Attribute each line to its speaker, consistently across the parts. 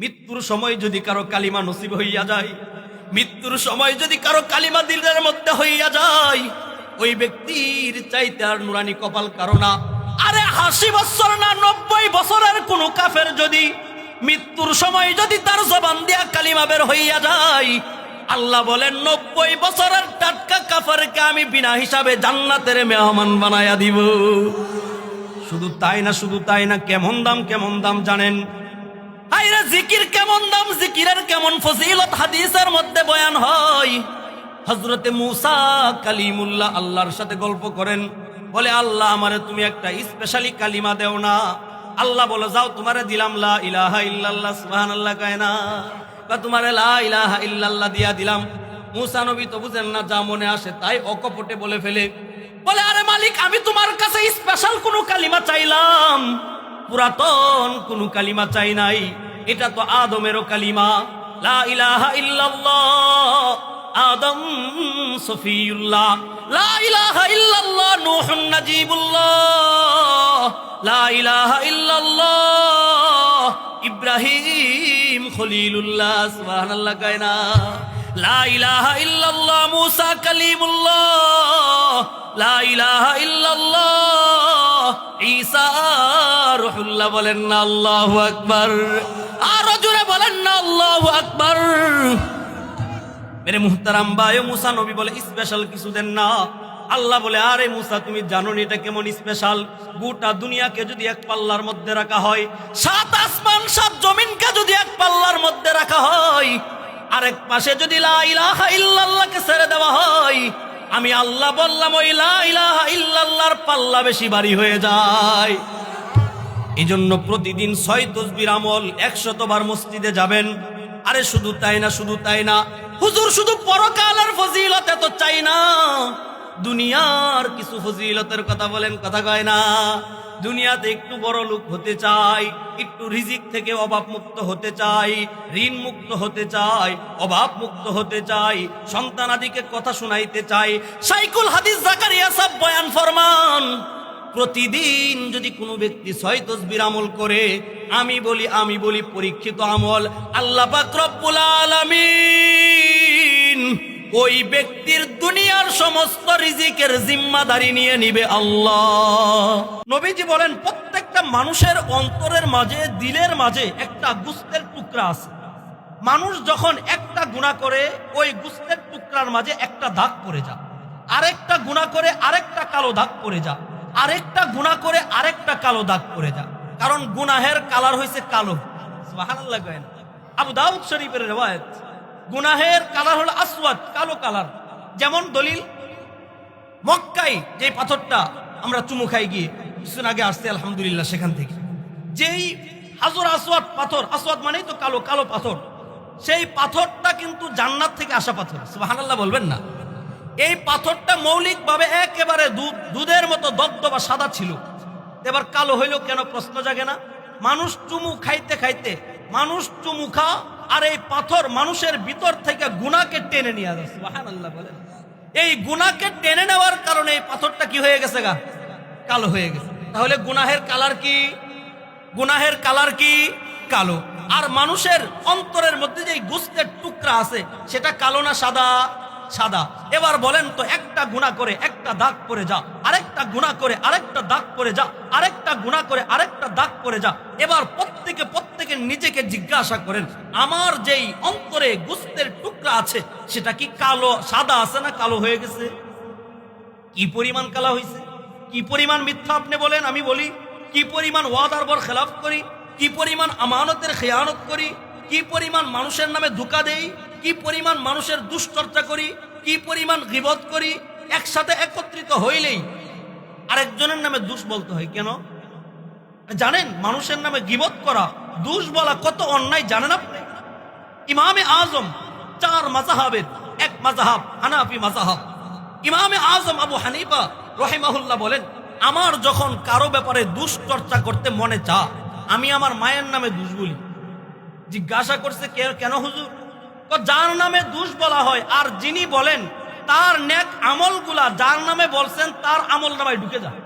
Speaker 1: মৃত্যুর সময় যদি কারও কালিমা নসিব হইয়া যায়, মৃত্যুর সময় যদি কারও কালিমা দিলের মধ্যে হইয়া যায়, ওই ব্যক্তির চাইতে আর নুরানি কপাল কারও না। আরে হাসি বছর না নব্বই বছরের কোন কাফের যদি মৃত্যুর সময় যদি তার জবান দিয়া কালিমা বের হইয়া যায়, আল্লাহ বলেন, নব্বই বছরের টাটকা কাফারকে আমি বিনা হিসাবে জান্নাতের মেহমান বানায়া দিব। শুধু তাই না, শুধু তাই না, কেমন দাম কেমন দাম জানেন? আইরা জিকির কেমন দাম, জিকিরের কেমন ফজিলত? হাদিসের মধ্যে বয়ান হয় হজরতে মুসা কালিমুল্লাহ আল্লাহর সাথে গল্প করেন, বলে, আল্লাহ আমারে তুমি একটা স্পেশালি কালিমা দেও না। আল্লাহ বলে, যাও, তোমারে দিলাম লা ইলাহা ইল্লাল্লাহ, সুবহানাল্লাহ কয় না। বা, তোমারে লা ইলাহা ইল্লাল্লাহ দিয়া দিলাম। মুসা নবী তো বুঝেন না, যা মনে আসে তাই অকপটে বলে ফেলে। বলে, আরে মালিক, আমি তোমার কাছে স্পেশাল কোনো কালিমা চাইলাম। পুরাতন, কোনো কালিমা চাই নাই। এটা তো আদমেরও কালিমা। লা ইলাহা ইল্লাল্লাহ, আদম সফিউল্লাহ। ইব্রাহিম খলিলুল্লাহ, সুবহানাল্লাহ লা ইলাহা ইল্লাল্লাহ লা ইলাহা ইল্লাল্লাহ। ঈসা রুহুল্লাহ বলেন না, আল্লাহু আকবার। আর জোরে বলেন না, আল্লাহু আকবার। মেরে মুহতারাম বায়ু মুসা নবী বলে, স্পেশাল কিছু দেন না। আল্লাহ বলে, আরে মুসা, তুমি জানো নি এটা কেমন স্পেশাল? গোটা দুনিয়াকে যদি এক পাল্লার মধ্যে রাখা হয়, সাত আসমান, সাত জমিনকে যদি এক পাল্লার মধ্যে রাখা হয় আরেক পাশে যদি ইল্লাল্লাহকে ছেড়ে দেওয়া হয়, আমি আল্লাহ বললাম, ওই ইলাহা ইল্লাল্লাহর পাল্লা বেশি বাড়ি হয়ে যায়। এই জন্য প্রতিদিন ছয় তসবির আমল একশতবার মসজিদে যাবেন। আরে শুধু তাই না, শুধু তাই না, হুজুর শুধু পরকালের ফজিলত এত চাই না। দুনিয়ার কিছু ফজিলতের কথা বলেন, কথা কয় না। দুনিয়াতে একটু বড় লোক হতে চাই, একটু রিজিক থেকে অভাব মুক্ত হতে চাই ঋণ মুক্ত হতে চাই অভাব মুক্ত হতে চাই সন্তানাদিকে কথা শুনাইতে চাই। সাইকুল হাদিস জাকারিয়া সব বয়ান ফরমান, প্রতিদিন যদি কোনো ব্যক্তি ছয় তসবির আমল করে, আমি বলি আমি বলি পরীক্ষিত আমল, আল্লাহ পাক রব্বুল আলামিন। ওই ব্যক্তির দুনিয়ার সমস্ত রিজিকের জিম্মাদারি নিয়ে নিবে আল্লাহ। নবীজি বলেন, প্রত্যেকটা মানুষের অন্তরের মাঝে, দিলের মাঝে একটা গুস্তের টুকরা আছে। মানুষ যখন একটা গুণা করে, ওই গুস্তের টুকরার মাঝে একটা দাগ পড়ে যা আরেকটা গুণা করে আরেকটা কালো দাগ পড়ে যা আরেকটা গুণা করে আরেকটা কালো দাগ পড়ে যা কারণ গুনাহের কালার হয়েছে কালো। আবু দাউদ শরীফের রেওয়ায়ত। গুনাহের কালার হলো আসওয়াদ, কালো কালার। যেমন দলিল মক্কাই যে পাথরটা আমরা চুমু খাই গিয়ে কিছুদিন আগে আসছে, আলহামদুলিল্লাহ, সেখান থেকে। যেই হাজর আসওয়াদ পাথর, আসওয়াদ মানেই তো কালো কালো পাথর। সেই পাথরটা কিন্তু জান্নাত থেকে আসা পাথর, সুবহানাল্লাহ বলবেন না। এই পাথরটা মৌলিকভাবে একেবারে দুধ- দুধের মতো দবদবা সাদা ছিল। এবার কালো হইল কেন প্রশ্ন জাগে না? মানুষ চুমু খাইতে খাইতে, মানুষ চুমু খা আর এই পাথর মানুষের ভিতর থেকে গুনাকে টেনে নিয়ে যাচ্ছে আল্লাহ বলেন। এই গুনাকে টেনে নেওয়ার কারণে এই পাথরটা কি হয়ে গেছে গা? কালো হয়ে গেছে। তাহলে গুনাহের কালার কি? গুনাহের কালার কি? কালো। আর মানুষের অন্তরের মধ্যে যে গুস্তের টুকরা আছে, সেটা কালো না সাদা? সাদা। এবার বলেন তো, একটা গুণা করে একটা দাগ পরে যা, আরেকটা গুণা করে আরেকটা দাগ পরে যা, আরেকটা গুণা করে আরেকটা দাগ পরে যা। এবার প্রত্যেকে প্রত্যেকে নিজেকে জিজ্ঞাসা করেন, আমার যেই অন্তরে গুস্তের টুকরা আছে, সেটা কি কালো, সাদা আছে না কালো হয়ে গেছে? কি পরিমাণ কালা হয়েছে কি পরিমাণ মিথ্যা আপনি বলেন, আমি বলি, কি পরিমাণ ওয়াদার বর খেলাফ করি, কি পরিমাণ আমানতের খেয়ানত করি, কি পরিমাণ মানুষের নামে ধোকা দেই, কি পরিমাণ মানুষের দুশ্চর্চা করি কি পরিমাণ গিবত করি? একসাথে একত্রিত হইলেই আরেকজনের নামে দুষ বলতে হয় কেন? জানেন, মানুষের নামে গিবত করা, দুষ বলা কত অন্যায়, জানেন আপনি? ইমামে আজম চার মাজাহাবের এক মাজাহাব হানাফি মাজাহাব ইমামে আজম আবু হানিফা রহিমাহুল্লাহ বলেন, আমার যখন কারও ব্যাপারে দুশ্চর্চা করতে মনে চা আমি আমার মায়ের নামে দুষ বলি। জিজ্ঞাসা করছে কেন হুজুর? যার নামে দুষ বলা হয়, আর যিনি বলেন, তার নেক আমলগুলা, যার নামে বলছেন, তার আমল নামায় ঢুকে যায়।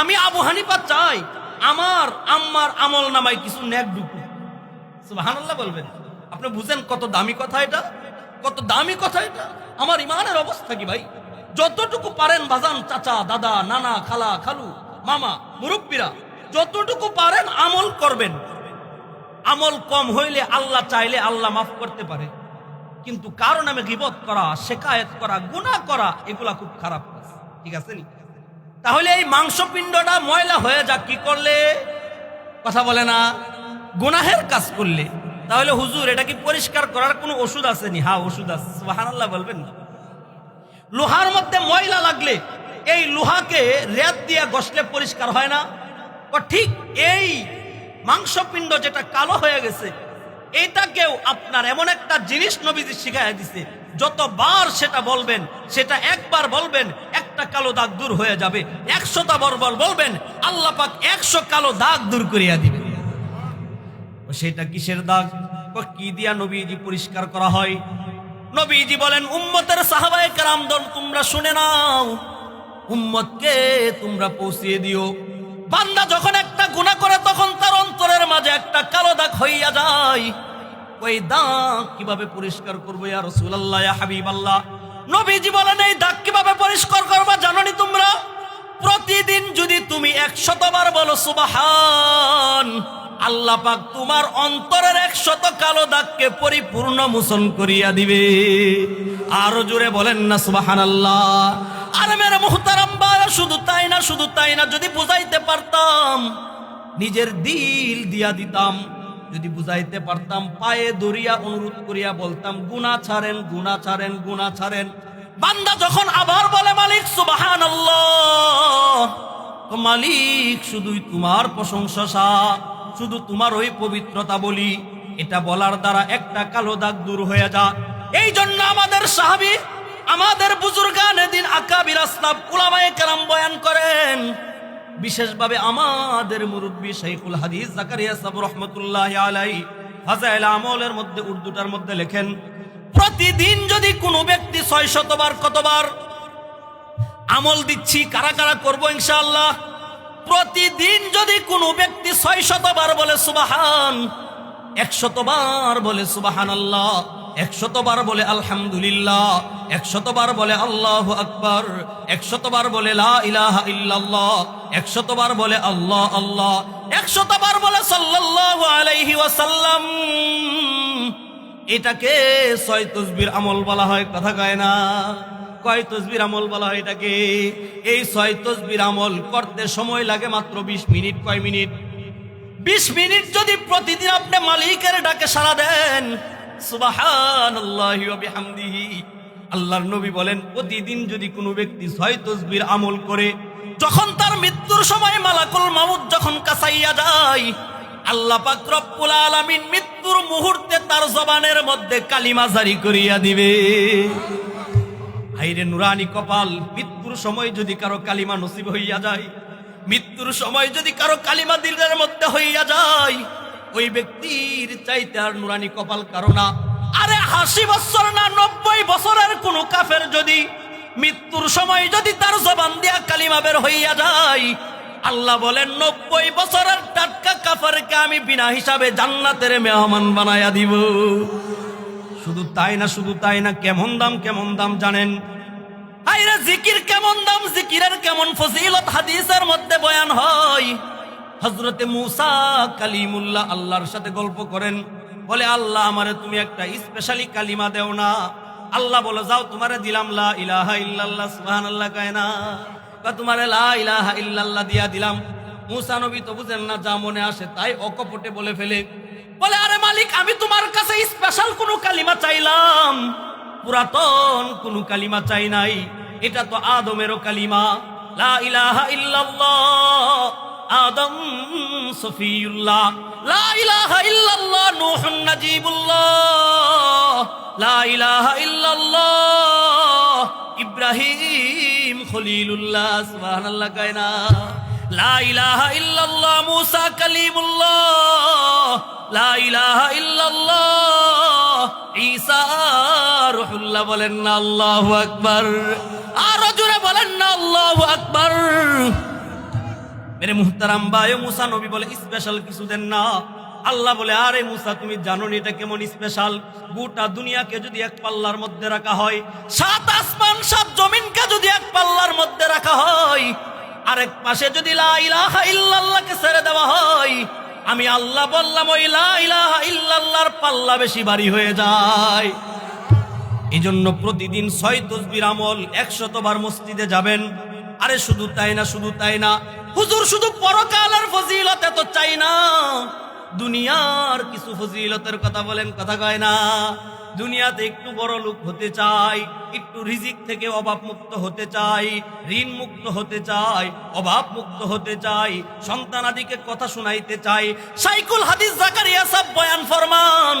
Speaker 1: আমি আবু হানিফা চাই, আমার আম্মার আমল নামায় কিছু নেক ঢুকুক। সুবহানাল্লাহ বলবেন। আপনি বুঝেন কত দামি কথা এটা? কত দামি কথা এটা? আমার ইমানের অবস্থা কি ভাই? যতটুকু পারেন বাজান, চাচা, দাদা, নানা, খালা, খালু, মামা, মুরব্বীরা, যতটুকু পারেন আমল করবেন। আমল কম হইলে আল্লাহ চাইলে আল্লাহ মাফ করতে পারে। কিন্তু কারও নামে গিবত করা, শেকায়েত করা, গুনাহ করা, এগুলা খুব খারাপ ঠিক আছে নি? তাহলে এই মাংসপিণ্ডটা ময়লা হয়ে যাক, কি করলে? কথা বলে না। গুনাহের কাজ করলে। তাহলে হুজুর, এটা কি পরিষ্কার করার কোনো ওষুধ আছে নি? হ্যাঁ ওষুধ আছে। বলবেন না। লোহার মধ্যে ময়লা লাগলে এই লোহাকে রেত দিয়ে ঘষলে পরিষ্কার হয় না? ঠিক এই মাংসপিণ্ড যেটা কালো হয়ে গেছে, এটাকেও আপনার এমন একটা জিনিস নবীজি শিখাই দিছে। যতবার সেটা বলবেন, সেটা একবার বলবেন, একটা কালো দাগ দূর হয়ে যাবে। একশোটা বরবর বলবেন, আল্লাহ পাক একশো কালো দাগ দূর করিয়া দিবে সেটা কিসের দাগ? কি দিয়া নবীজি পরিষ্কার করা হয়? নবীজি বলেন, উম্মতের সাহাবায়ে কেরাম তোমরা শুনে নাও। উম্মতকে তোমরা পৌঁছিয়ে দিও। বান্দা যখন একটা গুনাহ করে, তখন তার অন্তরের মাঝে একটা কালো দাগ হইয়া যায়। ওই দাগ কীভাবে পরিষ্কার করব ইয়া রাসূলুল্লাহ, ইয়া হাবিবাল্লাহ? নবীজি বলেন, এই দাগ কীভাবে পরিষ্কার করবা জানোনি তোমরা? প্রতিদিন যদি তুমি একশতবার বলো, সুবাহান, আল্লাহ পাক তোমার অন্তরের একশত কালো দাগকে পরিপূর্ণ মোচন করিয়া দিবে। আরও জোরে বলেন না সুবাহান আল্লাহ আরে মেরে মুহতারাম বায়া শুধু তাই না শুধু তাই না যদি বুঝাইতে পারতাম নিজের দিল দিয়া দিতাম। যদি বুঝাইতে পারতাম পায়ে দরিয়া অনুরোধ করিয়া বলতাম গুনা ছাড়েন গুনা ছাড়েন গুনা ছাড়েন। বান্দা যখন আবার বলে মালিক সুবাহান মালিক শুধুই তোমার প্রশংসা সা, শুধু তোমার ওই পবিত্রতা বলি। এটা বলার দ্বারা একটা কালো দাগ দূর হয়ে যা। এই জন্য আমাদের সাহাবি আমাদের বুজুর্গান দিন আকাবির আসলাম কুলামায় কেরাম বয়ান করেন। বিশেষভাবে আমাদের মুরব্বী শাইখুল হাদিস জাকারিয়া সাহেব রহমতুল্লাহ আলাই ফাজাইল আমলের মধ্যে, উর্দুটার মধ্যে লেখেন, প্রতিদিন যদি কোনো ব্যক্তি ছয় শতবার কতবার আমল দিচ্ছি, কারা কারা করব ইনশাআল্লাহ? প্রতিদিন যদি কোনো ব্যক্তি ছয় শতবার বলে সুবাহান একশতবার বলে সুবাহান আল্লাহ একশতবার বলে আলহামদুলিল্লাহ, একশতবার বলে আল্লাহ আকবার, একশতবার বলে ইলাহা ইল্লাল্লাহ, একশতবার বলে আল্লাহ আল্লাহ, একশতবার বলে সাল্লাল্লাহু আলাইহি ওয়াসাল্লাম। এটাকে ছয় তসবির আমল বলা হয়, কথা কয় না? কয় তসবির আমল বলা হয় এটাকে? এই ছয় তসবির আমল করতে সময় লাগে মাত্র বিশ মিনিট, কয় মিনিট? বিশ মিনিট যদি প্রতিদিন আপনি মালিকের ডাকে সাড়া দেন আল্লাহর নবী বলেন, প্রতিদিন যদি কোনো ব্যক্তি ছয় তসবির আমল করে, যখন তার মৃত্যুর সময় মালাকুল মামুদ যখন কাছাইয়া যায়, আল্লাহ পাক আলামিন মৃত্যুর মুহূর্তে তার জবানের মধ্যে কালিমা জারি করিয়া দিবে। হাইরে নুরানি কপাল, মৃত্যুর সময় যদি কারও কালিমা নসিব হইয়া যায় মৃত্যুর সময় যদি কারও কালিমা দিলের মধ্যে হইয়া যায়, ওই ব্যক্তির চাইতে আর নুরানি কপাল কারও না। আরে হাসি বছর না নব্বই বছরের কোন কাফের যদি মৃত্যুর সময় যদি তার জবান দিয়া কালিমা বের হইয়া যায়, আল্লাহ বলেন, নব্বই বছরের টাটকা কাফারকে আমি বিনা হিসাবে জান্নাতের মেহমান বানায়া দিব। শুধু তাই না, শুধু তাই না, কেমন দাম কেমন দাম জানেন? আইরে জিকির কেমন দাম, জিকিরের কেমন ফজিলত? হাদিসের মধ্যে বয়ান হয় হজরতে মুসা কালিমুল্লাহ আল্লাহর সাথে গল্প করেন, বলে, আল্লাহ, আমারে তুমি একটা স্পেশালি কালিমা দেও না। আল্লাহ বলে, যাও, তোমারে দিলাম, লা ইলাহা ইল্লাল্লাহ, সুবহানাল্লাহ কয় না। বা তোমারে লা ইলাহা ইল্লাল্লাহ দিয়া দিলাম। মুসা নবী তো বুঝেন না, যা মনে আসে তাই অকপটে বলে ফেলে। বলে, আরে মালিক, আমি তোমার কাছে স্পেশাল কোনো কালিমা চাইলাম। পুরাতন, কোনো কালিমা চাই নাই। এটা তো আদমেরও কালিমা। আদম সফিউল্লাহ। ইব্রাহিম খলিলুল্লাহ, সুবহানাল্লাহ ইল্লাল্লাহ, মুসা কালিমুল্লাহ। ইল্লাল্লাহ, ঈসা রুহুল্লাহ বলেন না, আল্লাহু আকবার। আরও জোরে বলেন না, আল্লাহ আকবর। মেরে মুহতারাম বায়ু মুসা নবী বলে, স্পেশাল কিছু দেন না। আল্লাহ বলে, আরে মুসা, তুমি জানো এটা কেমন স্পেশাল? গোটা দুনিয়াকে যদি এক পাল্লার মধ্যে রাখা হয়, সাত আসমান, সাত জমিনকে যদি এক পাল্লার মধ্যে রাখা হয়, আরেক পাশে যদি লা ইলাহা ইল্লাল্লাহকে ছেড়ে দেওয়া হয়, আমি আল্লাহ বললাম, ওই লা ইলাহা ইল্লাল্লাহর পাল্লা বেশি ভারী হয়ে যায়। এই জন্য প্রতিদিন ছয় তসবির আমল একশতবার মসজিদে যাবেন। আরে শুধু তাই না, শুধু তাই না। হুজুর, শুধু পরকালের ফজিলত এত চাই না। দুনিয়ার কিছু ফজিলতের কথা বলেন, কথা কয় না। দুনিয়াতে একটু বড় লোক হতে চাই, একটু রিজিক থেকে অভাব মুক্ত হতে চাই, ঋণ মুক্ত হতে চাই, অভাব মুক্ত হতে চাই, সন্তানাদিকে কথা শুনাইতে চাই। সাইকুল হাদিস জাকারিয়া সব বয়ান ফরমান।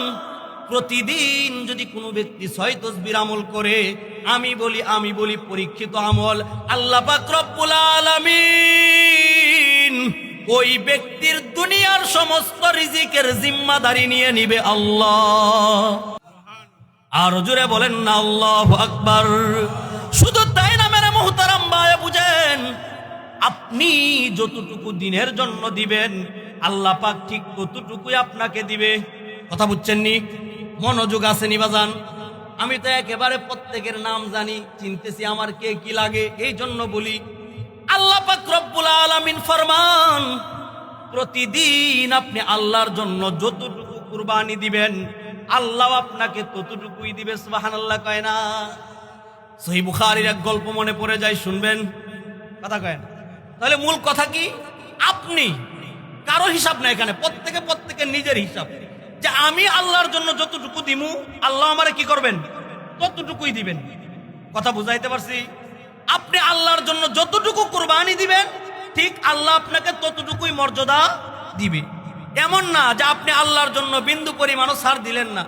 Speaker 1: প্রতিদিন যদি কোনো ব্যক্তি ছয় তসবির আমল করে, আমি বলি আমি বলি পরীক্ষিত আমল। আল্লাহ রব্বুল আলামিন ওই ব্যক্তির দুনিয়ার সমস্ত রিজিকের জিম্মাদারি নিয়ে নিবে আল্লাহ। আর জুড়ে বলেন না, আল্লাহ আকবার। শুধু তাই না, মেরে মোহতারাম বায়ে বুঝেন? আপনি যতটুকু দিনের জন্য দিবেন, আল্লাহ পাক ঠিক ততটুকুই আপনাকে দিবে। কথা বুঝছেন নি? মনোযোগ আছে নিবাজান আমি তো একেবারে প্রত্যেকের নাম জানি, চিনতেছি আমার কে কি লাগে, এই জন্য বলি, আল্লাহ পাক আলামিন ফরমান, প্রতিদিন আপনি আল্লাহর জন্য যতটুকু কুরবানি দিবেন, আল্লাহ আপনাকে ততটুকুই দিবে, সুবহানাল্লাহ কয় না? সহি বুখারীর এক গল্প মনে পড়ে যায়, শুনবেন? কথা কয় না? তাহলে মূল কথা কি? আপনি, কারও হিসাব না এখানে, প্রত্যেকে প্রত্যেকের নিজের হিসাব। যে আমি আল্লাহর জন্য যতটুকু দিমু, আল্লাহ আমারে কি করবেন? ততটুকুই দিবেন। কথা বুঝাইতে পারছি? আপনি আল্লাহর জন্য যতটুকু কুরবানি দিবেন, ঠিক আল্লাহ আপনাকে ততটুকুই মর্যাদা দিবে। এমন না যে আপনি আল্লাহর জন্য বিন্দু পরিমাণও সার দিলেন না।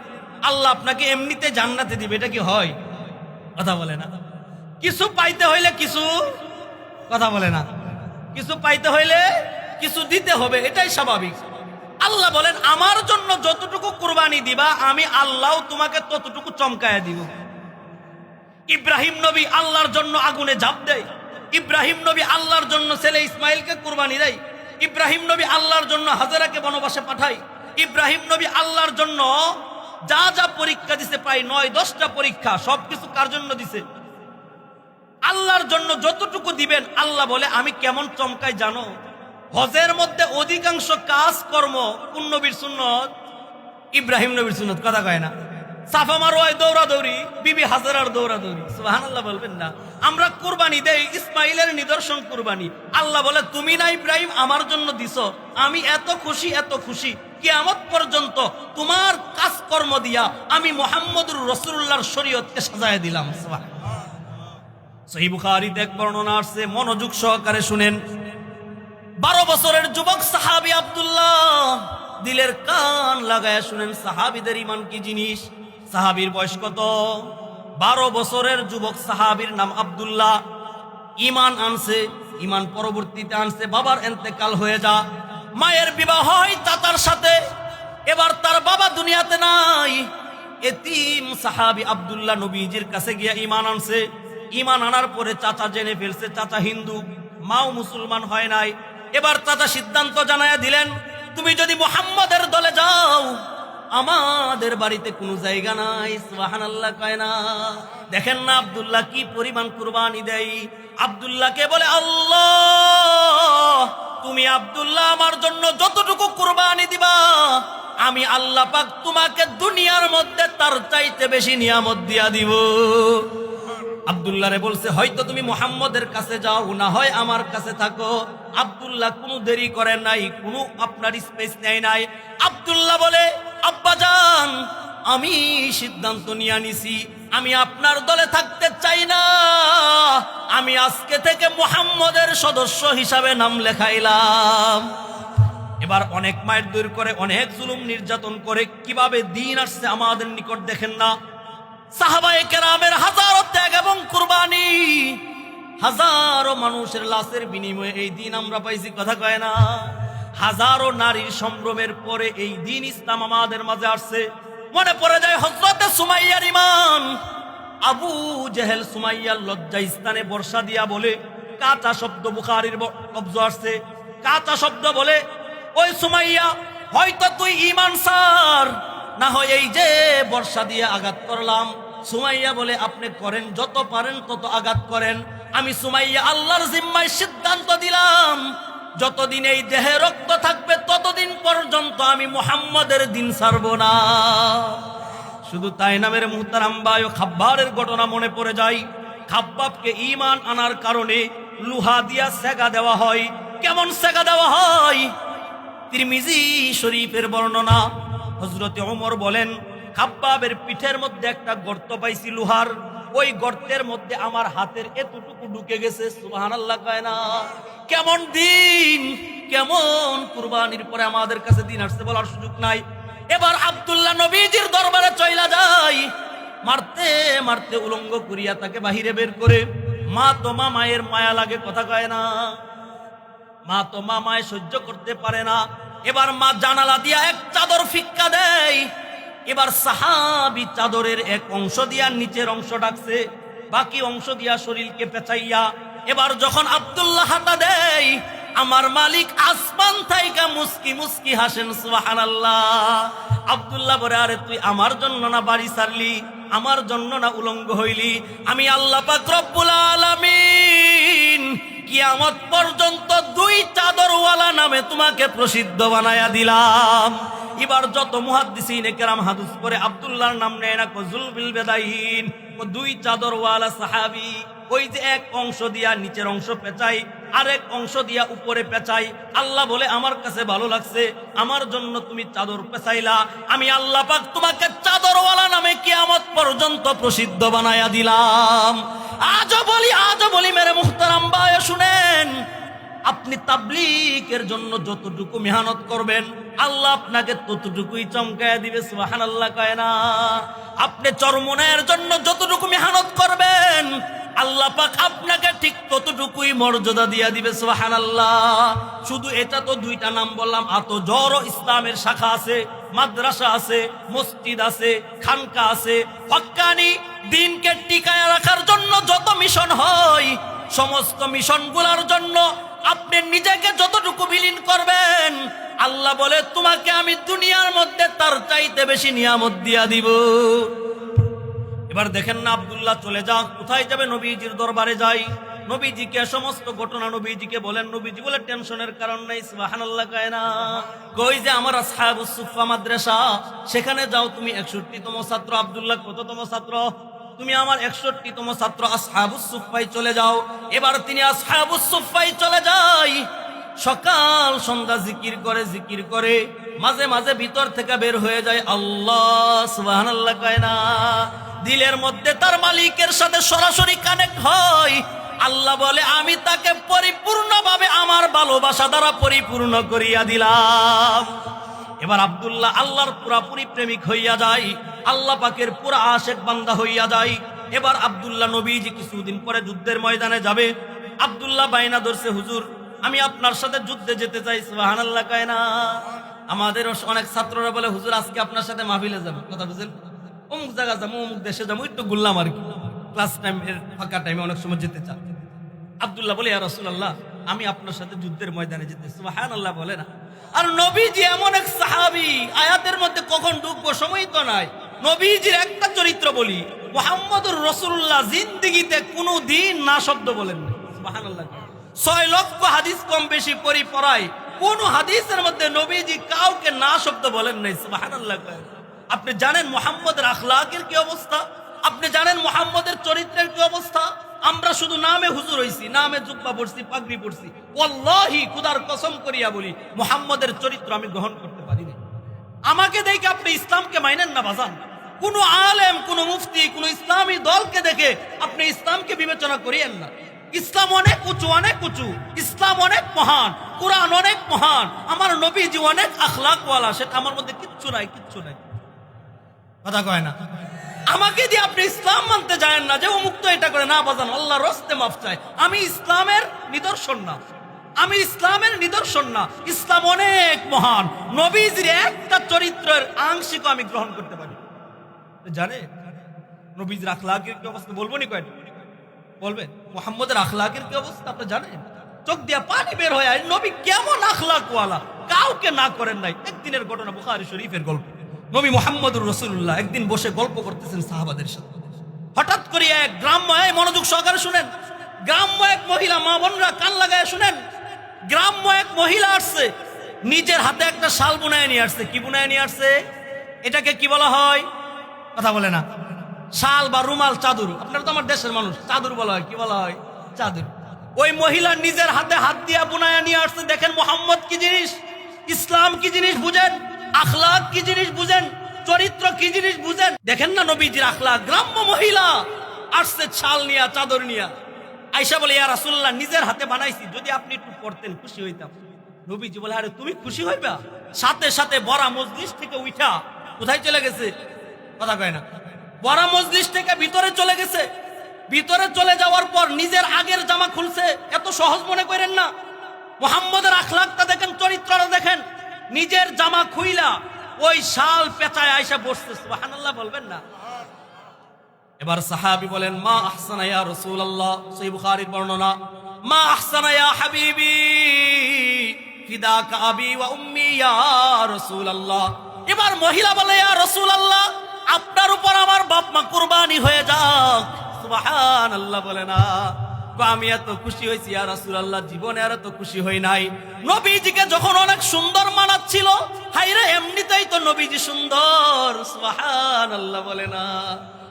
Speaker 1: আল্লাহ আপনাকে এমনিতে জান্নাতে দিবে, এটা কি হয়? কথা বলে না। কিছু পাইতে হইলে কিছু, কথা বলে না। কিছু পাইতে হইলে কিছু দিতে হবে, এটাই স্বাভাবিক। আল্লাহ বলেন, আমার জন্য যতটুকু কুরবানি দিবা, আমি আল্লাহ তোমাকে ততটুকু চমকায় দিব। ইব্রাহিম নবী আল্লাহর জন্য আগুনে ঝাঁপ দেয়। ইব্রাহিম নবী আল্লাহর জন্য ছেলে ইসমাইলকে কুরবানি দেয়। ইব্রাহিম নবী আল্লাহর জন্য হাজারাকে বনবাসে পাঠায়। ইব্রাহিম নবী আল্লাহর জন্য যা যা পরীক্ষা দিছে, প্রায় নয় দশটা পরীক্ষা, সবকিছু কার জন্য দিছে? আল্লাহর জন্য যতটুকু দিবেন, আল্লাহ বলে, আমি কেমন চমকাই জানো? হজের মধ্যে অধিকাংশ কাজ কর্ম কোন নবীর সুন্নত? ইব্রাহিম নবীর সুন্নত, কথা কয় না। সাফা মারোয় দৌড়াদৌড়ি, বিবি হাজার হাজারার দৌড়াদৌড়ি। সুবাহান আল্লাহ বলবেন না। আমরা কুরবানি দেই, ইসমাইলের নিদর্শন কুরবানি। আল্লাহ বলে, তুমি না ইব্রাহিম, আমার জন্য দিছ। আমি এত খুশি এত খুশি। কিয়ামত পর্যন্ত তোমার কাজকর্ম দিয়া আমি মোহাম্মদুর রসুল্লাহর শরীয়তকে সাজায় দিলাম। সহি বুখারিতে এক বর্ণনা আসছে, মনোযোগ সহকারে শুনেন। বারো বছরের যুবক সাহাবি আব্দুল্লাহ দিলের কান লাগায় শুনেন, সাহাবিদের ইমান কি জিনিস? সাহাবির বয়স কত? বারো বছরের যুবক সাহাবির নাম আব্দুল্লাহ। ইমান আনছে ইমান পরবর্তীতে আনছে, বাবার এন্তেকাল হয়ে যা। মায়ের বিবাহ হয় তাতার সাথে, এবার তার বাবা দুনিয়াতে নাই। এতিম সাহাবি আব্দুল্লাহ নবীজির কাছে গিয়া ইমান আনছে। ইমান আনার পরে চাচা জেনে ফেলছে, চাচা হিন্দু, মাও মুসলমান হয় নাই। এবার চাচা সিদ্ধান্ত জানায়া দিলেন, তুমি যদি মোহাম্মদের দলে যাও, আমাদের বাড়িতে কোনো জায়গা নাই সুবাহান আল্লাহ কয় না। দেখেন না আব্দুল্লাহ কি পরিমাণ কুরবানি দেয়। আব্দুল্লাহকে বলে, আল্লাহ, তুমি আব্দুল্লাহ, আমার জন্য যতটুকু কুরবানি দিবা, আমি আল্লাহ পাক তোমাকে দুনিয়ার মধ্যে তার চাইতে বেশি নিয়ামত দিয়া দিব। আব্দুল্লাহ রে বলছে, হয়তো তুমি মোহাম্মদের কাছে যাও, না হয় আমার কাছে থাকো। আব্দুল্লাহ কোনো দেরি করে নাই, কোনো আপনার স্পেস নেয় নাই। আব্দুল্লাহ বলে আব্বাজান আমি সিদ্ধান্ত নিয়ে নিছি আমি আপনার দলে থাকতে চাই না। আমি আজকে থেকে মোহাম্মদের সদস্য হিসাবে নাম লেখাইলাম। এবার অনেক মায়ের দূর করে, অনেক জুলুম নির্যাতন করে, কীভাবে দিন আসছে আমাদের নিকট দেখেন না। সাহাবায়ে কেরামের হাজারো ত্যাগ এবং কুরবানি। হাজারো মানুষের লাশের বিনিময়ে এই দিন আমরা পাইছি, কথা কয় না? হাজারো নারীর সম্ভ্রমের পরে এই দিন ইসলাম আমাদের মাঝে আসছে। মনে পড়ে যায় হজরতে সুমাইয়ার ইমান আবু জেহেল সুমাইয়ার লজ্জা স্থানে বর্ষা দিয়া বলে, কাঁচা শব্দ বুখারির কব্জ আসছে। কাঁচা শব্দ বলে, ওই সুমাইয়া, হয়তো তুই ইমান সার। না হয় এই যে বর্ষা দিয়ে আঘাত করলাম, সুমাইয়া বলে, আপনি করেন, যত পারেন তত আঘাত করেন। আমি সুমাইয়া আল্লাহর জিম্মায় সিদ্ধান্ত দিলাম, যতদিন এই দেহে রক্ত থাকবে ততদিন পর্যন্ত আমি মোহাম্মদের দিন ছাড়ব না। শুধু তাই নামের মুহতারাম বায় খাব্বারের ঘটনা মনে পড়ে যায়। খাব্বাবকে ইমান আনার কারণে লুহা দিয়া সেগা দেওয়া হয়। কেমন সেগা দেওয়া হয়? তিরমিজি শরীফের বর্ণনা। হজরতে ওমর বলেন, খাব্বাবের পিঠের মধ্যে একটা গর্ত পাইছি লুহার। ওই গর্তের মধ্যে আমার হাতের এতটুকু ঢুকে গেছে সুবাহান আল্লাহ কয় না। কেমন দিন, কেমন কুরবানির পরে আমাদের কাছে দিন আসতে বলার সুযোগ নাই। এবার আব্দুল্লাহ নবীজির দরবারে চইলা যায় মারতে মারতে উলঙ্গ করিয়া তাকে বাহিরে বের করে। মা তো মা মায়ের মায়া লাগে, কথা কয় না। মা তো মা মায় সহ্য করতে পারে না। এবার মা জানালা দিয়া এক চাদর ফিক্কা দেয়। এবার সাহাবি চাদরের এক অংশ দিয়া নিচের অংশ ডাকছে, বাকি অংশ দিয়া শরীরকে পেঁচাইয়া। এবার যখন আব্দুল্লাহ হাতা দেয়, আমার মালিক আসমান থাইকা মুস্কি মুস্কি হাসেন, সুবহানাল্লাহ। আব্দুল্লাহ বলে, আরে তুই আমার জন্য না বাড়ি সারলি, আমার জন্য না উলঙ্গ হইলি? আমি আল্লাহ পাক রব্বুল আলামিন কিয়ামত পর্যন্ত দুই চাদরওয়ালা নামে তোমাকে প্রসিদ্ধ বানায়া দিলাম। এবার যত মুহাদ্দিসিন কেরাম হাদিস করে আব্দুল্লাহর নাম নেয় না কজুল বিল বেদাইন ও দুই চাদরওয়ালা সাহাবি। ওই যে এক অংশ দিয়া নিচের অংশ পেঁচাই, আরেক অংশ দিয়া উপরে পেঁচাই। আল্লাহ বলে, আমার কাছে ভালো লাগছে, আমার জন্য তুমি চাদর পেঁচাইলা। আমি আল্লাহ পাক তোমাকে চাদরওয়ালা নামে কিয়ামত পর্যন্ত প্রসিদ্ধ বানায়া দিলাম। আজও বলি আজও বলি, মেরে মুখতারাম বায় শুনেন। আপনি তাবলিকের জন্য যতটুকু মেহনত করবেন, আল্লাহ আপনাকে ততটুকুই চমকায় দিবে সুবাহান আল্লাহ কয় না। আপনি চরমনের জন্য যতটুকু মেহনত করবেন, আল্লাহ পাক আপনাকে ঠিক ততটুকুই মর্যাদা দিয়া দিবে সুবাহান আল্লাহ শুধু এটা তো দুইটা নাম বললাম আত জড় ইসলামের শাখা আছে। মাদ্রাসা আছে, মসজিদ আছে, খানকা আছে হক্কানি দিনকে টিকায় রাখার জন্য যত মিশন হয়, সমস্ত মিশন মিশনগুলোর জন্য আপনি নিজেকে যতটুকু বিলীন করবেন, আল্লাহ বলে, তোমাকে আমি দুনিয়ার মধ্যে তার চাইতে বেশি নিয়ামত দিয়া দিব। এবার দেখেন না আব্দুল্লাহ চলে যান কোথায় যাবে নবীজির দরবারে যাই। নবীজিকে, সমস্ত ঘটনা নবীজিকে বলেন, নবীজি বলে, টেনশনের কারণ নাই, সুবহানাল্লাহ কয় না। কই যে আমার আসহাবুস সুফা মাদ্রাসা, সেখানে যাও তুমি 61 তম ছাত্র, আব্দুল্লাহ কততম ছাত্র? তুমি আমার 61 তম ছাত্র আসহাবুস সুফাই চলে যাও। এবার তিনি আসহাবুস সুফাই চলে যায়। সকাল সন্ধ্যা জিকির করে জিকির করে, মাঝে মাঝে ভিতর থেকে বের হয়ে যায়, আল্লাহ, সুবহানাল্লাহ কয় না। দিলের মধ্যে তার মালিকের সাথে সরাসরি কানেক্ট হয়। আল্লাহ বলে, আমি তাকে পরিপূর্ণভাবে আমার ভালোবাসা দ্বারা পরিপূর্ণ করিয়া দিলাম। এবার আব্দুল্লাহ আল্লাহর পুরাপুরি প্রেমিক হইয়া যায়, আল্লাহ পাকের পুরা আশেক বান্দা হইয়া যায়। এবার আব্দুল্লাহ নবীজি কিছুদিন পরে যুদ্ধের ময়দানে যাবে। আব্দুল্লাহ বাইনা ধরছে, হুজুর, আমি আপনার সাথে যুদ্ধে যেতে চাই, সুবহানাল্লাহ কয় না। আমাদের অনেক ছাত্ররা বলে, হুজুর, আজকে আপনার সাথে মাহফিলে যাব। কথা বুঝলেন? অমুক জায়গা যাব, অমুক দেশে যাব একটু গুল্লাম আর কি। ক্লাস টাইমের ফাঁকা টাইমে অনেক সময় যেতে চান। আব্দুল্লাহ বলে রাসূলুল্লাহ, আমি আপনার সাথে যুদ্ধের ময়দানে যেতে সুবহানাল্লাহ বলে না। আর নবীজি এমন এক সাহাবী, আয়াতের মধ্যে কখন ঢুকবো সময় তো নাই। নবীজির একটা চরিত্র বলি, মোহাম্মদুর রসুল্লাহ জিন্দিগিতে কোনো দিন না শব্দ বলেন না সুবহানাল্লাহ। ছয় লক্ষ হাদিস কম বেশি পরি পড়ায়, কোন হাদিসের মধ্যে নবীজি কাউকে না শব্দ বলেন নাই। কয়। আপনি জানেন মোহাম্মদের আখলাকের কি অবস্থা? আপনি জানেন মোহাম্মদের চরিত্রের কি অবস্থা? আমরা শুধু নামে হুজুর হইছি, নামে জুব্বা পড়ছি, পাগড়ি পড়ছি। ওয়াল্লাহি, খুদার কসম করিয়া বলি, মোহাম্মদের চরিত্র আমি গ্রহণ করতে পারি না আমাকে দেখে আপনি ইসলামকে মাইনেন না বাজান। কোন আলেম, কোন মুফতি, কোন ইসলামী দলকে দেখে আপনি ইসলামকে বিবেচনা করিয়েন না। ইসলাম অনেক উঁচু অনেক উঁচু। ইসলাম অনেক মহান, কোরআন অনেক মহান। আমার নবীজি অনেক আখলাকওয়ালা, সেটা আমার মধ্যে কিচ্ছু নাই কিচ্ছু নাই। কথা কয় না? আমাকে দিয়ে আপনি ইসলাম মানতে জানেন না যে অমুক্ত এটা করে না বাজান আল্লাহ রস্তে মাফ চায়। আমি ইসলামের নিদর্শন না। আমি ইসলামের নিদর্শন না। ইসলাম অনেক মহান। নবীজির একটা চরিত্রের আংশিক আমি গ্রহণ করতে পারি। জানে? নবীজির আখলাকের কি অবস্থা বলব নি কয়টা বলবেন মোহাম্মদের আখলাকের কি অবস্থা আপনি জানেন? চোখ দিয়া পানি বের হয়ে নবী কেমন আখলাকওয়ালা? কাউকে না করেন নাই। একদিনের ঘটনা বুখারী শরীফের গল্প। নবী মোহাম্মদুর রসুল্লাহ একদিন বসে গল্প করতেছেন সাহাবাদের সাথে। হঠাৎ করে এক গ্রাম্য এই মনোযোগ সহকারে শুনেন, গ্রাম্য এক মহিলা মা বোনরা কান লাগায় শুনেন, গ্রাম্য এক মহিলা আসছে, নিজের হাতে একটা শাল বুনায় নিয়ে আসছে। কি বুনায় নিয়ে আসছে? এটাকে কি বলা হয়? কথা বলে না। শাল বা রুমাল, চাদর। আপনারা তো আমার দেশের মানুষ, চাদর বলা হয়, কি বলা হয়? চাদর। ওই মহিলা নিজের হাতে হাত দিয়া বুনায় নিয়ে আসছে। দেখেন মোহাম্মদ কি জিনিস? ইসলাম কি জিনিস বুঝেন? আখলাক কি জিনিস বুঝেন? চরিত্র কি জিনিস বুঝেন? দেখেন না নবীজির আখলাক? গ্রাম্য মহিলা। আসছে ছাল নিয়া, চাদর নিয়া। আইসা বলে, ইয়া রাসূলুল্লাহ, নিজের হাতে বানাইছি। যদি আপনি একটু পড়তেন, খুশি হইতাম। নবীজি বলে, আরে, তুমি খুশি হইবা? সাথে সাথে বড়া মজলিস থেকে উঠা কোথায় চলে গেছে? কথা কয় না। বড়া মজলিস থেকে ভিতরে চলে গেছে। ভিতরে চলে যাওয়ার পর নিজের আগের জামা খুলছে। এত সহজ মনে করেন না। মোহাম্মদের আখলাকটা দেখেন, চরিত্রটা দেখেন। নিজের জামা খুইলা ওই শাল পেঁচায় আইসা বসছে, সুবহানাল্লাহ বলবেন না। এবার সাহাবি বলেন, মা আহসানা ইয়া রাসূলুল্লাহ? সহিহ বুখারীর বর্ণনা, মা আহসানা ইয়া হাবিবি, ফিদাকা আবি ওয়া উম্মি ইয়া রাসূলুল্লাহ। এবার মহিলা বলে, ইয়া রাসূলুল্লাহ, আপনার উপর আমার বাপ মা কুরবানি হয়ে যাক। সুবহানাল্লাহ বলে না। আমি এত খুশি হয়েছি, আর রাসূলুল্লাহ জীবনে আর এত খুশি হই নাই। নবীজিকে যখন অনেক সুন্দর মানাচ্ছিল হাইরে এমনিতেই তো নবীজি সুন্দর, সুবহানাল্লাহ বলে না।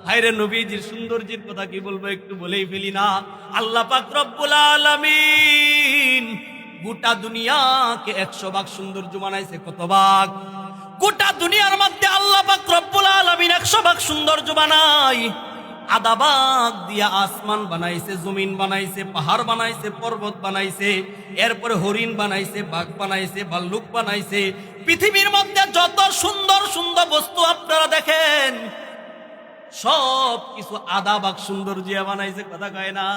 Speaker 1: হাইরে নবীজির সৌন্দর্যের কথা কি বলব, একটু বলেই ফেলি না। আল্লাহ পাক রব্বুল গোটা দুনিয়াকে একশো ভাগ সৌন্দর্য বানাইছে, কত ভাগ? গোটা দুনিয়ার মধ্যে আল্লাহ পাক রব্বুল আলামিন একশো ভাগ সৌন্দর্য বানাই আদা বাগ দিয়া আসমান বানাইছে, জমিন বানাইছে, পাহাড় বানাইছে, পর্বত বানাইছে, এরপরে হরিণ বানাইছে, বাঘ বানাইছে, ভাল্লুক বানাইছে। পৃথিবীর মধ্যে যত সুন্দর সুন্দর বস্তু আপনারা দেখেন, সব কিছু আদা বাগ সুন্দর জিয়া বানাইছে, কথা কয় না।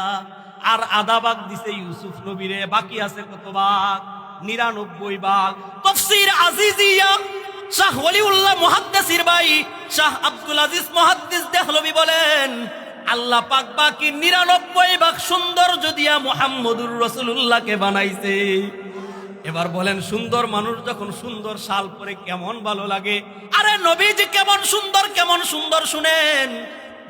Speaker 1: আর আদা বাগ দিছে ইউসুফ নবীরে, বাকি আছে কত বাঘ? নিরানব্বই বাঘ। তফসির আজিজিয়া শাহ ওলিউল্লাহ মুহাদ্দিসির ভাই শাহ আব্দুল আজিজ মুহাদ্দিস দেহলবি বলেন, আল্লাহ পাক বাকি নিরানব্বই ভাগ সুন্দর যদিয়া মুহাম্মদুর রসুল্লাহকে বানাইছে। এবার বলেন, সুন্দর মানুষ যখন সুন্দর শাল পরে কেমন ভালো লাগে? আরে নবীজি কেমন সুন্দর কেমন সুন্দর শুনেন।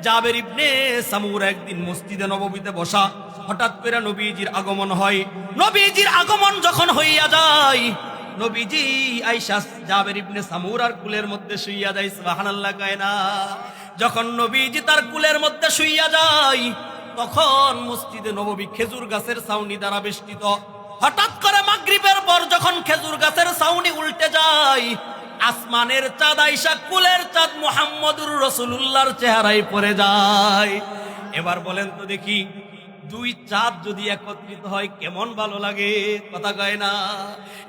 Speaker 1: জাবের ইবনে সামুর একদিন মসজিদে নববীতে বসা, হঠাৎ করে নবীজির আগমন হয়। নবীজির আগমন যখন হইয়া যায় নবীজি আইসা জাবের ইবনে সামুর আর কুলের মধ্যে শুইয়া যায়, সুবহানাল্লাহ কয় না। যখন নবীজি তার কুলের মধ্যে শুইয়া যায়, তখন মসজিদে নববী খেজুর গাছের ছাউনি দ্বারা বেষ্টিত। হঠাৎ করে মাগরিবের পর যখন খেজুর গাছের ছাউনি উল্টে যায়, আসমানের চাঁদ আইসা কুলের চাঁদ মোহাম্মদুর রসুল্লাহর চেহারায় পড়ে যায়। এবার বলেন তো দেখি দুই চাঁদ যদি একত্রিত হয়, কেমন ভালো লাগে? কথা কয় না।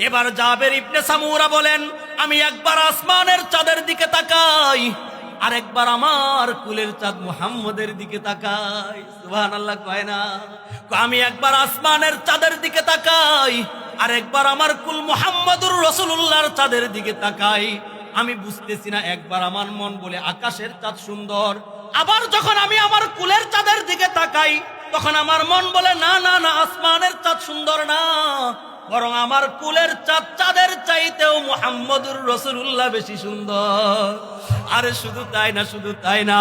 Speaker 1: এবার জাবের ইবনে সামুরা বলেন, আমি একবার আসমানের চাঁদের দিকে তাকাই, আরেকবার আমার কুলের চাঁদ মুহাম্মদের দিকে তাকাই। সুবহান আল্লাহ কয় না। আমি একবার আসমানের চাঁদের দিকে তাকাই, আরেকবার আমার কুল মুহাম্মদুর রসুল্লাহর চাঁদের দিকে তাকাই। আমি বুঝতেছি না, একবার আমার মন বলে আকাশের চাঁদ সুন্দর, আবার যখন আমি আমার কুলের চাঁদের দিকে তাকাই তখন আমার মন বলে, না না না, আসমানের চাঁদ সুন্দর না। বরং আমার কুলের চাঁদ, চাঁদের চাইতেও মোহাম্মদুর রসুল্লাহ বেশি সুন্দর। আরে শুধু তাই না, শুধু তাই না,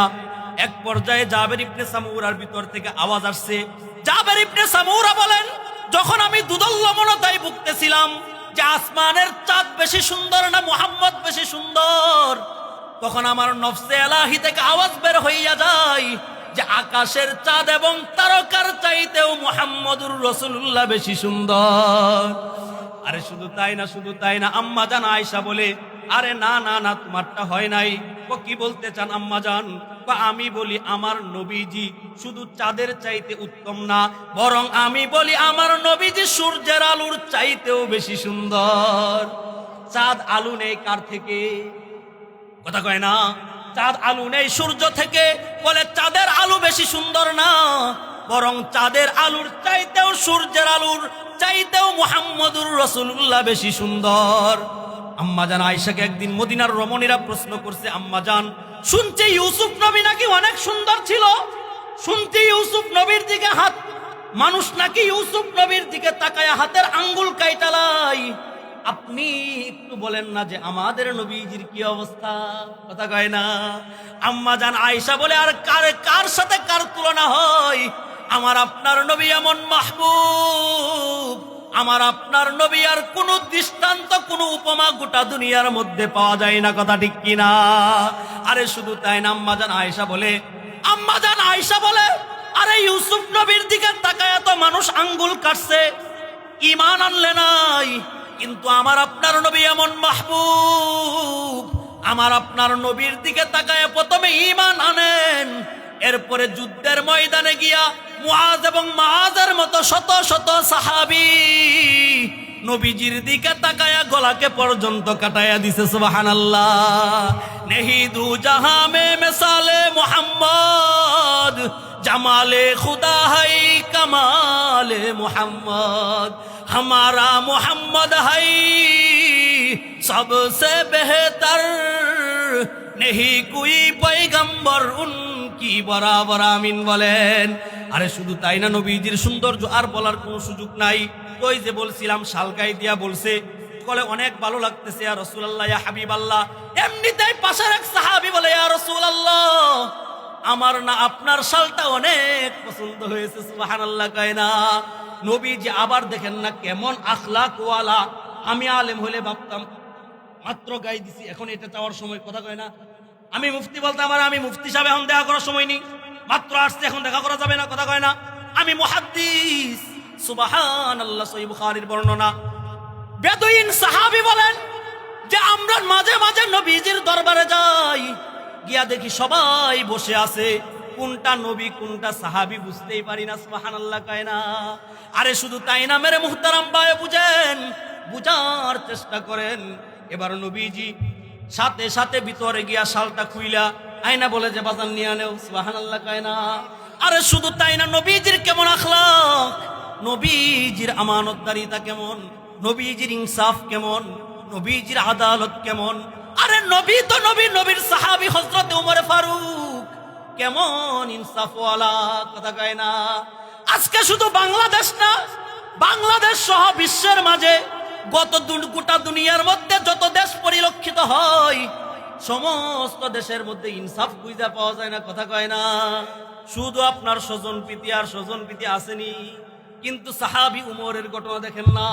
Speaker 1: এক পর্যায়ে জাবের ইবনে সামুরার ভিতর থেকে আওয়াজ আসছে। জাবের ইবনে সামুরা বলেন, যখন আমি দুদল্যমনতায় ভুগতেছিলাম যে আসমানের চাঁদ বেশি সুন্দর না, মুহাম্মদ বেশি সুন্দর, তখন আমার নফসে এলাহি থেকে আওয়াজ বের হইয়া যায়। যে আকাশের চাঁদ এবং তারকার চাইতেও মোহাম্মদুর রসুল্লাহ বেশি সুন্দর। আরে শুধু তাই না, শুধু তাই না, আম্মা জান আয়সা বলে, আরে না না না, তোমারটা হয় নাই। ও কি বলতে চান আম্মা জান? বা আমি বলি আমার নবীজি শুধু চাঁদের চাইতে উত্তম না, বরং আমি বলি আমার নবীজি সূর্যের আলুর চাইতেও বেশি সুন্দর। চাঁদ আলু নেই কার থেকে? কথা কয় না? চাঁদ আলু নেই সূর্য থেকে। বলে, চাঁদের আলু বেশি সুন্দর না, বরং চাঁদের আলুর চাইতেও সূর্যের আলুর চাইতেও মোহাম্মদুর রসুল্লাহ বেশি সুন্দর। আম্মাজান আয়সাকে একদিন মদিনার রমণীরা প্রশ্ন করছে আম্মাজান শুনছে ইউসুফ নবী নাকি অনেক সুন্দর ছিল? শুনতে ইউসুফ নবীর দিকে হাত, মানুষ নাকি ইউসুফ নবীর দিকে তাকায় হাতের আঙ্গুল কাইটালাই আপনি একটু বলেন না যে আমাদের নবীজির কি অবস্থা? কথা কয় না। আম্মা জান আয়েশা বলে, আর কার কার সাথে কার তুলনা হয়? আমার আপনার নবী এমন মাহবুব। আমার আপনার নবী আর কোন দৃষ্টান্ত, কোন উপমা গোটা দুনিয়ার মধ্যে পাওয়া যায় না। কথা ঠিক কিনা আরে শুধু তাই না, আম্মা জান আয়েশা বলে, আম্মা জান আয়েশা বলে, আরে ইউসুফ নবীর দিকে তাকায় তো মানুষ আঙ্গুল কাটছে, ইমান আনলে নাই। কিন্তু আমার আপনার নবী এমন মাহবুব। আমার আপনার নবীর দিকে তাকায় প্রথমে ইমান আনেন, এরপরে যুদ্ধের ময়দানে গিয়া মুআজ এবং মাহাজের মতো শত শত সাহাবি নবীজির দিকে তাকায়া গলাকে পর্যন্ত কাটায়া দিছে, সুবহানাল্লাহ। নেহি দু জাহা মে মিসালে মোহাম্মদ, জামালে খুদা ہے کمال محمد ہمارا محمد ہے سب سے بہتر نہیں کوئی پیغمبর কি বরাবর আমিন বলেন। আরে শুধু তাই না নবীজির সৌন্দর্য আর বলার কোনো সুযোগ নাই। ওই যে বলছিলাম শালকাই দিয়া বলছে, কলে অনেক ভালো লাগতেছে আর রসুল আল্লাহ হাবিব আল্লাহ এমনিতেই পাশের এক সাহাবি বলে আর রসুল আল্লাহ আমার না আপনার শালটা অনেক পছন্দ হয়েছে সুবাহান আল্লাহ কয় না? নবীজি আবার দেখেন না কেমন আখলাক ওয়ালা আমি আলেম হলে ভাবতাম, মাত্র গাই দিছি, এখন এটা চাওয়ার সময়, কথা কয় না? আমি মুফতি বলতে আমার আমি মুফতি সাহেব, এখন দেখা করার সময় নেই। মাত্র আসছে, এখন দেখা করা যাবে না, কথা কয় না? আমি মুহাদ্দিস সুবাহান আল্লাহ সহি বুখারীর বর্ণনা। বেদুইন সাহাবি বলেন যে, আমরা মাঝে মাঝে নবীজির দরবারে যাই গিয়া দেখি সবাই বসে আছে। কোনটা নবী, কোনটা সাহাবি বুঝতেই পারি না সুবাহান আল্লাহ কয় না। আরে শুধু তাই না, মেরে মুহতারাম বায়ে বুঝেন, বুঝার চেষ্টা করেন। এবার নবীজি সাথে সাথে ভিতরে গিয়া শালটা খুইলা, আয়না বলে যে, বাজান নিয়ে আনেও সুবাহান আল্লাহ কয় না। আরে শুধু তাই না, নবীজির কেমন আখলাক? নবীজির আমানতদারিতা কেমন? নবীজির ইনসাফ কেমন? নবীজির আদালত কেমন? আরে নবী তো নবী, নবীর সাহাবি হজরত উমরে ফারুক। কেমন ইনসাফওয়ালা কথা কয় না। আজকে শুধু বাংলাদেশ না, বাংলাদেশ সহ বিশ্বের মাঝে গত গোটা দুনিয়ার মধ্যে যত দেশ পরিলক্ষিত হয়, সমস্ত দেশের মধ্যে ইনসাফ খুঁজে পাওয়া যায় না, কথা কয় না। শুধু আপনার স্বজন প্রীতি আর স্বজন প্রীতি আসেনি, কিন্তু সাহাবি উমরের ঘটনা দেখেন না।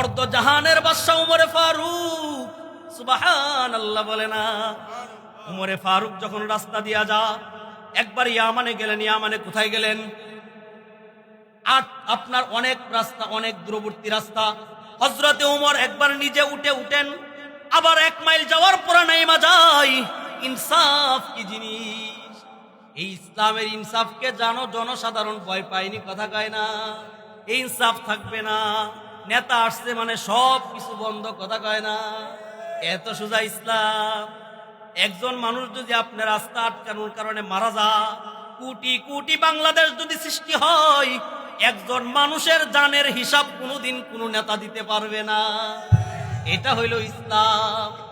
Speaker 1: অর্ধ জাহানের বাদশাহ উমরে ফারুক সুবাহান আল্লাহ বলে না। উমরে ফারুক যখন রাস্তা দিয়া যা, একবার ইয়ামানে গেলেন, ইয়ামানে কোথায় গেলেন? আর আপনার অনেক রাস্তা, অনেক দূরবর্তী রাস্তা। হজরতে উমর একবার নিজে উঠে উঠেন, আবার এক মাইল যাওয়ার পর নাইমা যায়। ইনসাফ কি জিনিস? এই ইসলামের ইনসাফকে জানো, জনসাধারণ ভয় পায়নি, কথা কয় না। ইনসাফ থাকবে না। নেতা আসছে মানে সব কিছু বন্ধ, কথা কয় না। এত সোজা ইসলাম। একজন মানুষ যদি আপনার রাস্তা আটকানোর কারণে মারা যা কোটি কোটি বাংলাদেশ যদি সৃষ্টি হয়, একজন মানুষের জানের হিসাব কোনোদিন কোনো নেতা দিতে পারবে না। এটা হইল ইসলাম।